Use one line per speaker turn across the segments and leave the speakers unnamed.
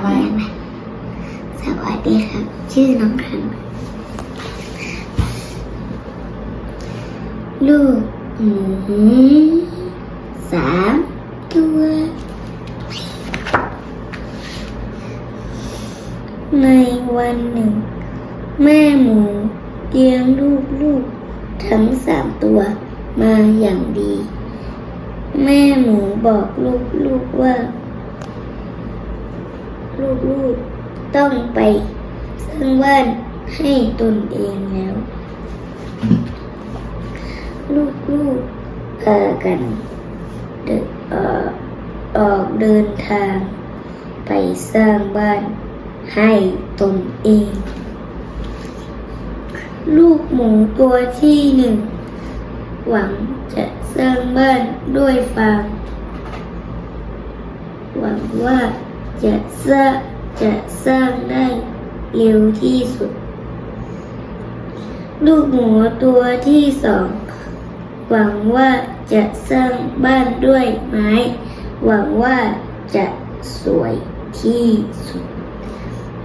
อะไร
สวัสดีครับ ชื่อน้องทันลูกหมูสามตัว ในวันหนึ่ง แม่หมูเลี้ยงลูกลูกทั้งสามตัวมาอย่างดี แม่หมูบอกลูกลูกๆว่า ลูกลูกๆต้องไปสร้างบ้านให้ตนเองแล้ว ลูกลูกๆพากันเดินเอ่อออกเดินทาง ไปสร้างบ้านให้ตนเอง ลูกหมูตัวที่หนึ่ง หวังจะสร้างบ้านด้วยฟางหวังว่า จะสร้างจะสร้างได้เร็วที่สุด ลูกหมูตัวที่สอง หวังว่าจะสร้างบ้านด้วยไม้ หวังว่าจะสวยที่สุด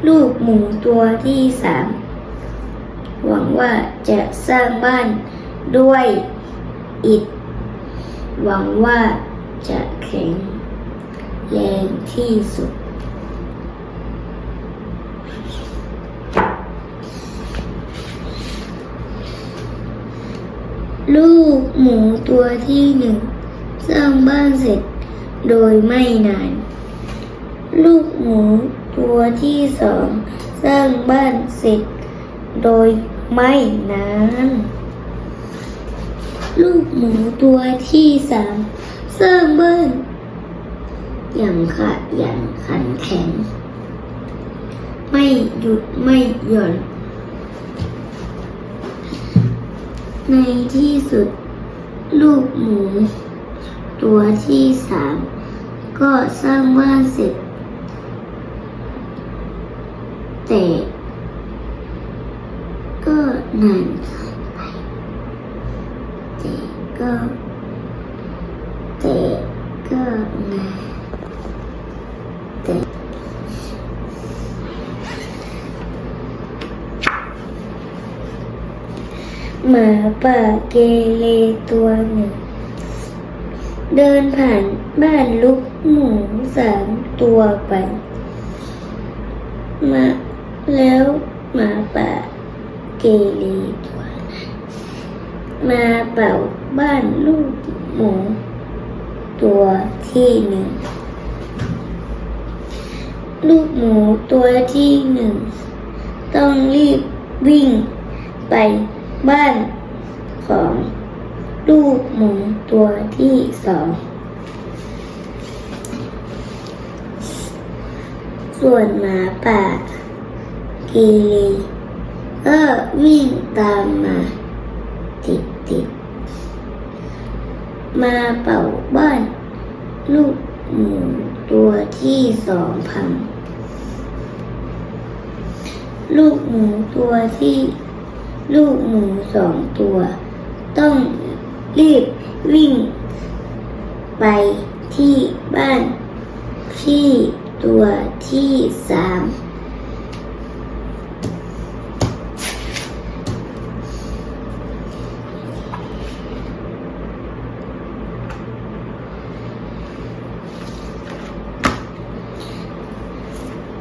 ลูกหมูตัวที่สาม หวังว่าจะสร้างบ้านด้วยอิฐ หวังว่าจะแข็งแรงที่สุด ลูกหมูตัวที่หนึ่งสร้างบ้านเสร็จโดยไม่นาน ลูกหมูตัวที่สองสร้างบ้านเสร็จโดยไม่นาน ลูกหมูตัวที่สามสร้างบ้านอย่างขยันขันแข็ง ไม่หยุดไม่หย่อน ในที่สุด ลูกหมู ตัวที่สามก็สร้างบ้านเสร็จ แต่ก็นานเกินไปแต่ก็แต่ก็นานแต่ หมาป่าเกเรตัวหนึ่ง เดินผ่านบ้านลูกหมูสามตัวไป มาแล้วหมาป่าเกเรตัวนั้นมาเป่าบ้านลูกหมูตัวที่หนึ่ง ลูกหมูตัวที่หนึ่ง ต้องรีบวิ่งไป บ้านของลูกหมูตัวที่สอง ส่วนหมาป่ากีรีก็วิ่งตามมาติดติดๆมาเป่าบ้าน ลูกหมูตัวที่สองพัง ลูกหมูตัวที่ ลูกหมูสองตัว ต้องรีบวิ่ง ไปที่บ้านพี่ตัวที่สาม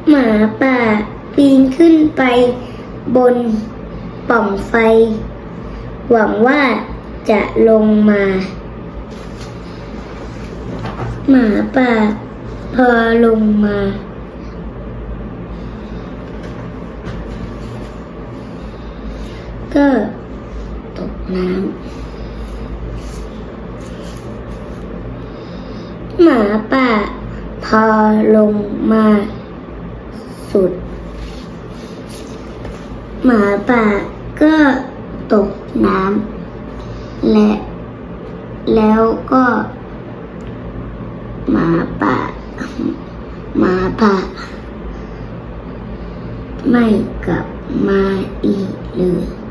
หมาป่าปีนขึ้นไปบน ป่องไฟ หวังว่าจะลงมา หมาป่าพอลงมา ก็ตกน้ำ หมาป่าพอลงมาสุด หมาป่า ก็ตกน้ำและแล้วก็หมาป่าหมาป่าไม่กลับมาอีกเลย